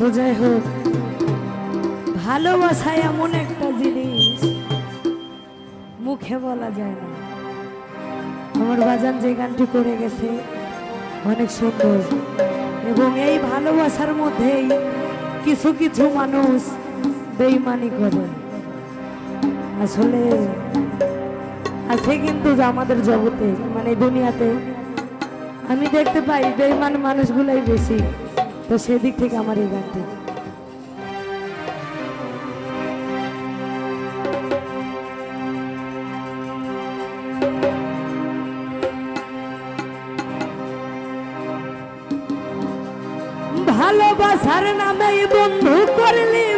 তো যাই হোক ভালোবাসা এমন একটা জিনিস মুখে বলা যায় না। আমার বাজান যে গানটি করে গেছে, অনেক সুন্দর। এবং এই ভালোবাসার মধ্যেই কিছু কিছু মানুষ বেইমানি করে। আসলে, আছে কিন্তু আমাদের জগতে মানে দুনিয়াতে, আমি দেখতে পাই বেইমান মানুষগুলাই বেশি। তো সেদিক থেকে আমার এই গানটি। ভালোবাসার নামে বন্ধু করলি।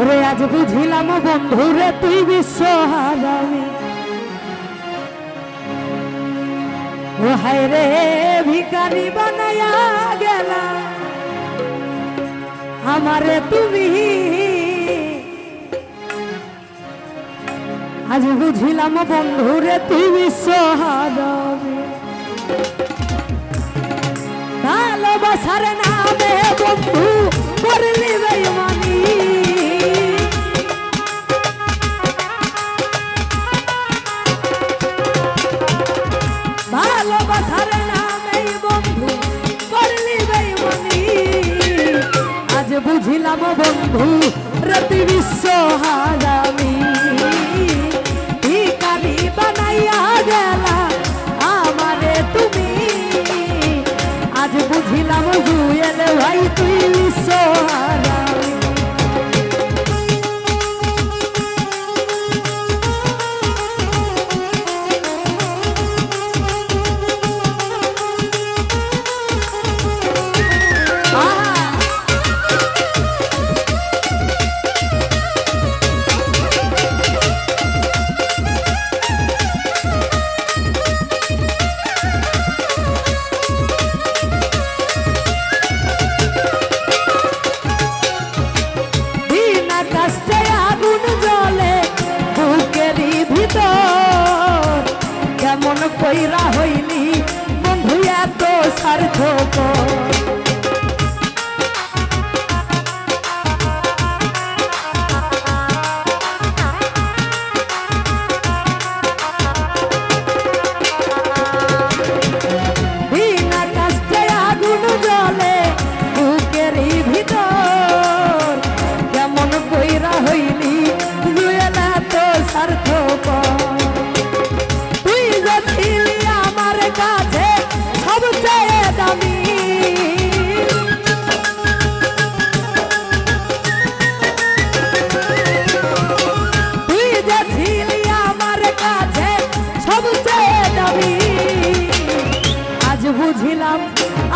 ওরে আজ বুঝিলাম বন্ধু রে তুই বিশ্ব হারামি ও হায় রে ভিকারি বানায়া গেলা। আমারে তুমি। আজ বুঝিলাম বন্ধু রে তুই বিশ্ব হারামি ভালোবাসার নামে বন্ধু করলি বন্ধু, রতি বিশ্ব হারামি। ভিকারি বানাইয়া গেলা আমারে তুমি। আজ বুঝিলাম, জুয়েল ভাই, তুই বিশ্ব হারামি।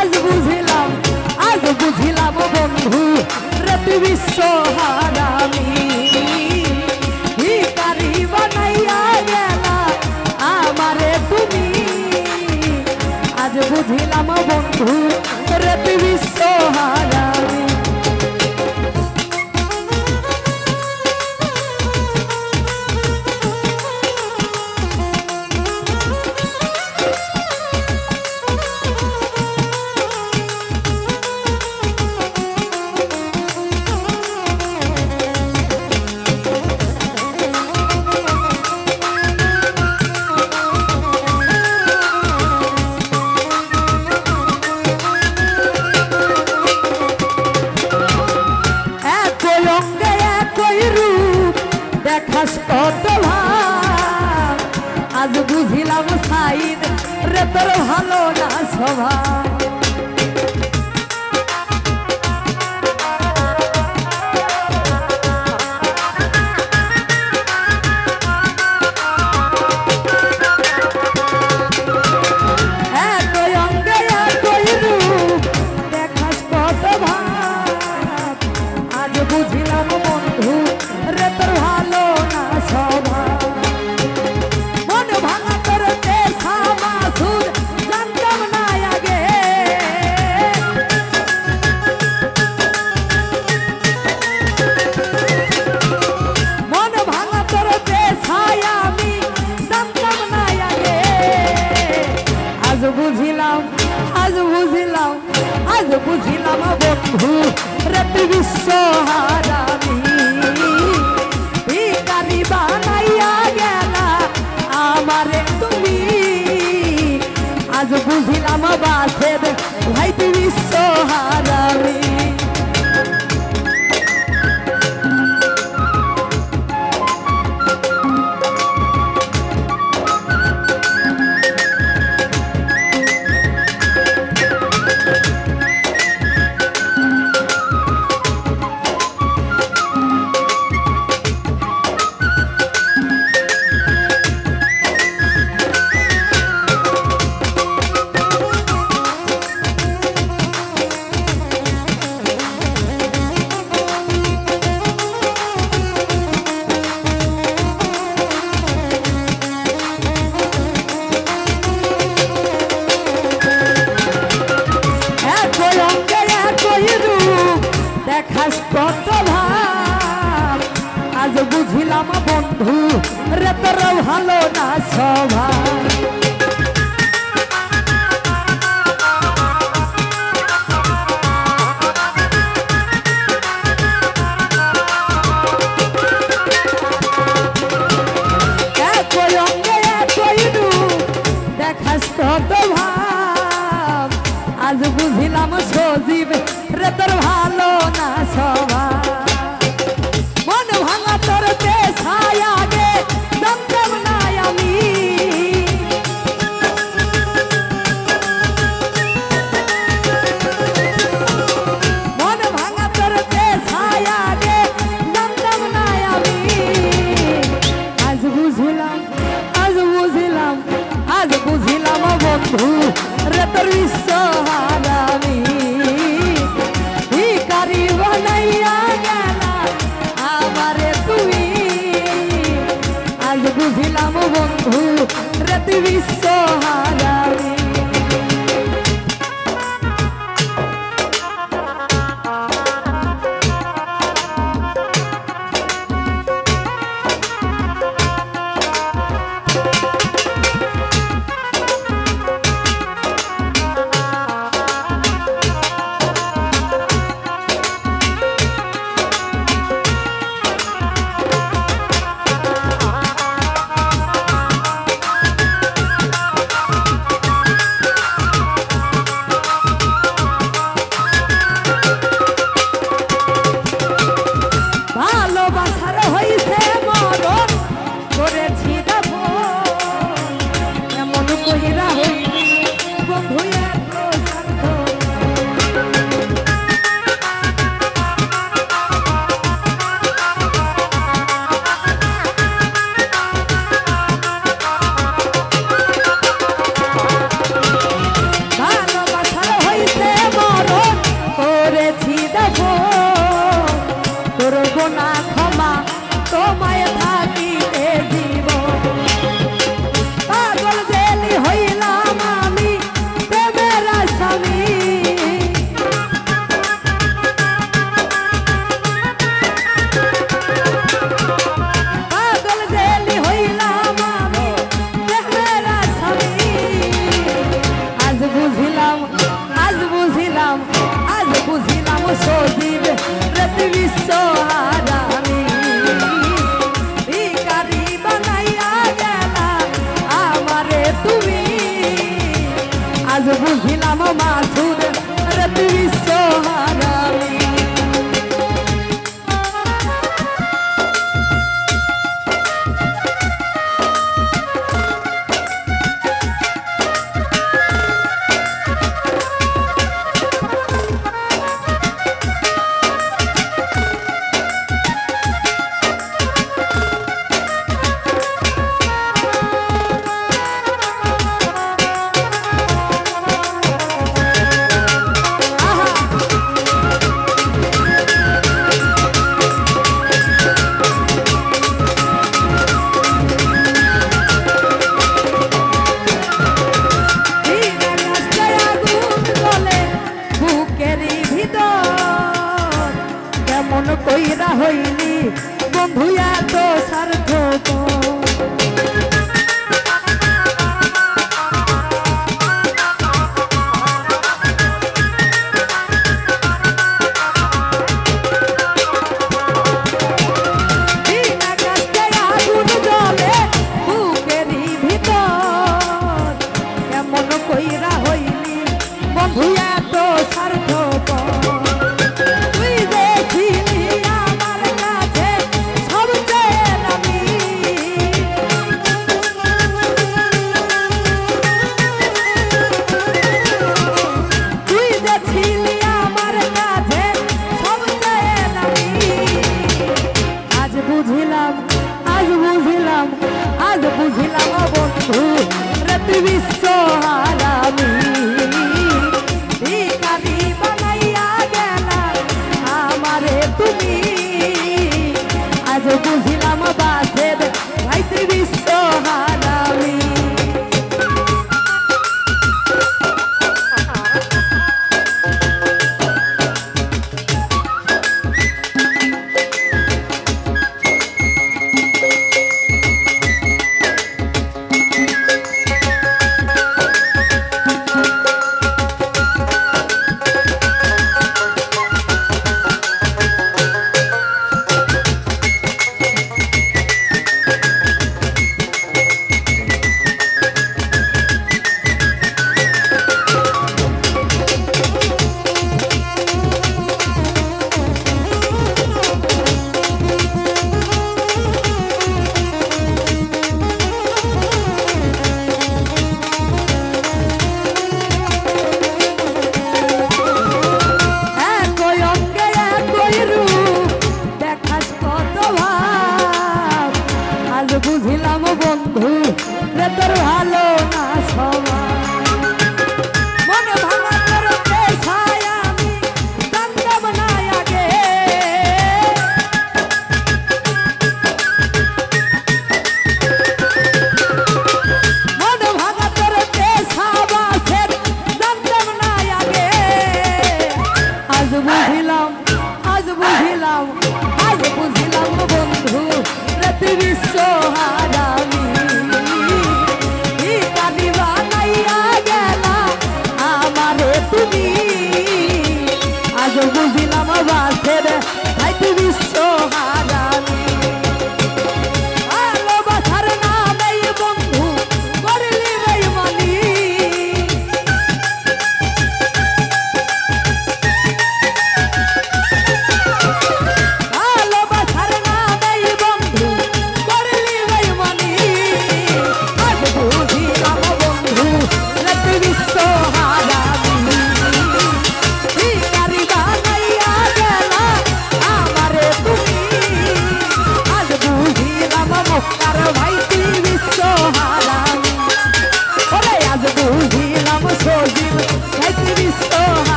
আজ বুঝিলাম আজ বুঝিলাম বন্ধু রতি বিশ্ব তুমি। আজ বুঝিলাম বন্ধু রতি বিশ্ব তোর ভালো না স্বভাব। বুঝিলাম বন্ধু রে বিশ্ব হারামি রে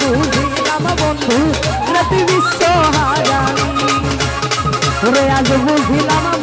বুঝিলাম বন্ধু রাতি বিশ্ব হারামি আজ বুঝিলাম